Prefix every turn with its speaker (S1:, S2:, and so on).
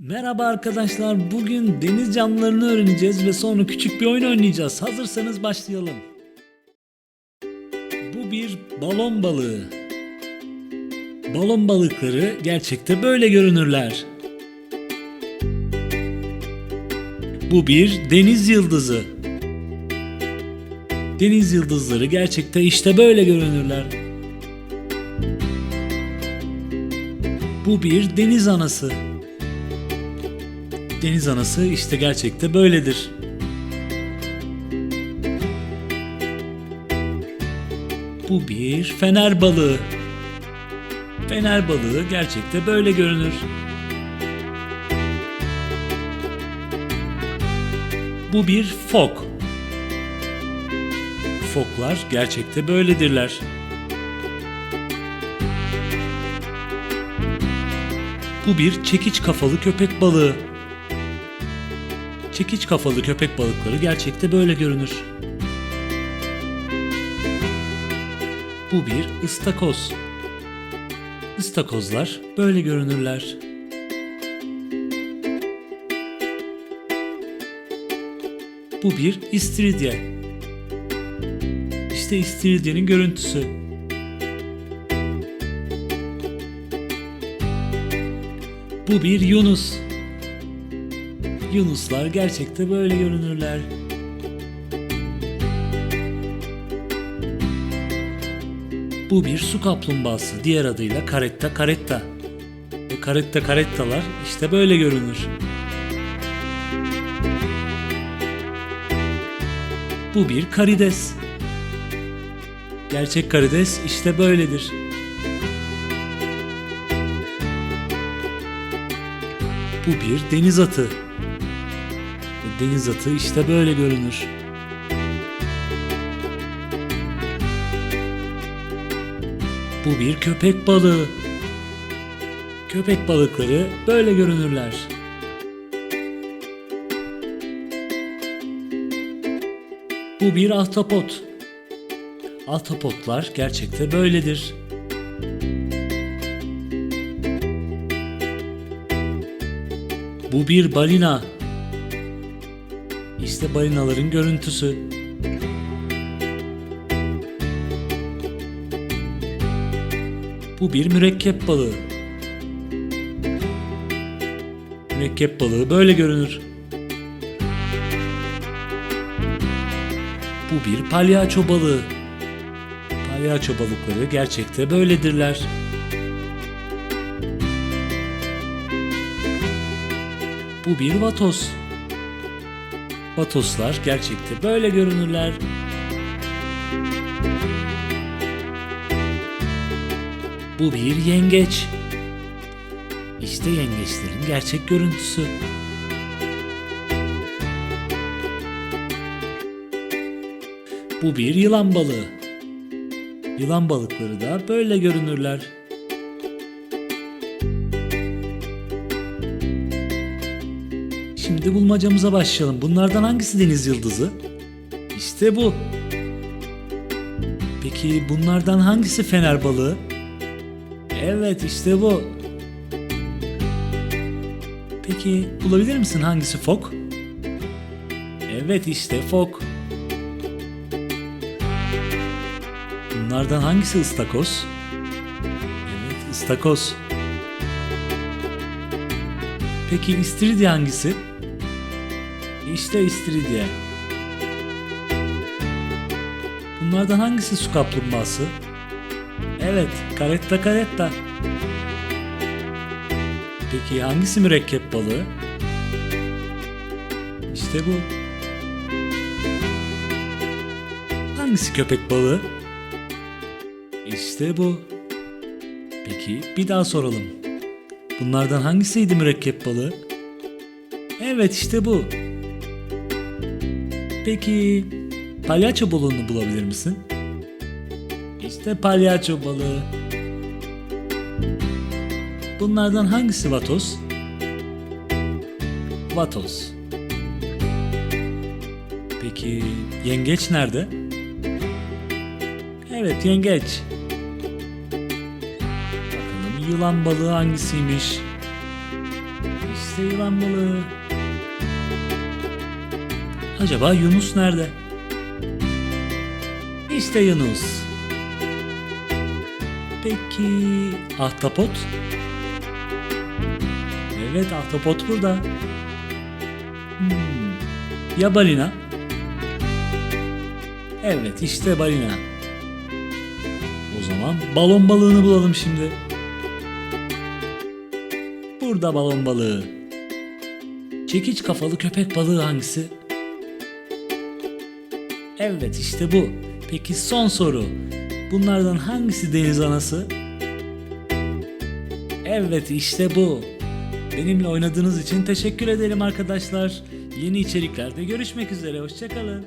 S1: Merhaba arkadaşlar. Bugün deniz canlılarını öğreneceğiz ve sonra küçük bir oyun oynayacağız. Hazırsanız başlayalım. Bu bir balon balığı. Balon balıkları gerçekte böyle görünürler. Bu bir deniz yıldızı. Deniz yıldızları gerçekte işte böyle görünürler. Bu bir deniz anası. Deniz anası işte gerçekte böyledir. Bu bir fener balığı. Fener balığı gerçekte böyle görünür. Bu bir fok. Foklar gerçekte böyledirler. Bu bir çekiç kafalı köpek balığı. Çekiç kafalı köpek balıkları gerçekte böyle görünür. Bu bir ıstakoz. Istakozlar böyle görünürler. Bu bir istiridye. İşte istiridyenin görüntüsü. Bu bir yunus. Yunuslar gerçekte böyle görünürler. Bu bir su kaplumbağası, diğer adıyla caretta caretta. Ve caretta carettalar işte böyle görünür. Bu bir karides. Gerçek karides işte böyledir. Bu bir deniz atı. Deniz atı işte böyle görünür. Bu bir köpek balığı. Köpek balıkları böyle görünürler. Bu bir ahtapot. Ahtapotlar gerçekte böyledir. Bu bir balina. İşte balinaların görüntüsü. Bu bir mürekkep balığı. Mürekkep balığı böyle görünür. Bu bir palyaço balığı. Palyaço balıkları gerçekte böyledirler. Bu bir vatos. Vatoslar gerçekte böyle görünürler. Bu bir yengeç. İşte yengeçlerin gerçek görüntüsü. Bu bir yılan balığı. Yılan balıkları da böyle görünürler. Şimdi bulmacamıza başlayalım. Bunlardan hangisi deniz yıldızı? İşte bu. Peki bunlardan hangisi fener balığı? Evet işte bu. Peki bulabilir misin hangisi fok? Evet işte fok. Bunlardan hangisi ıstakoz? Evet ıstakoz. Peki istiridye hangisi? İşte istiridye. Bunlardan hangisi su kaplumbağası? Evet, caretta caretta. Peki hangisi mürekkep balığı? İşte bu. Hangisi köpek balığı? İşte bu. Peki bir daha soralım. Bunlardan hangisiydi mürekkep balığı? Evet işte bu. Peki palyaço balığını bulabilir misin? İşte palyaço balığı. Bunlardan hangisi vatos? Vatos. Peki yengeç nerede? Evet yengeç. Bakalım yılan balığı hangisiymiş? İşte yılan balığı. Acaba Yunus nerede? İşte Yunus. Peki ahtapot? Evet ahtapot burada. Hmm, Ya balina? Evet işte balina. O zaman balon balığını bulalım şimdi. Burada balon balığı. Çekiç kafalı köpek balığı hangisi? Evet işte bu. Peki son soru. Bunlardan hangisi deniz anası? Evet işte bu. Benimle oynadığınız için teşekkür ederim arkadaşlar. Yeni içeriklerde görüşmek üzere. Hoşçakalın.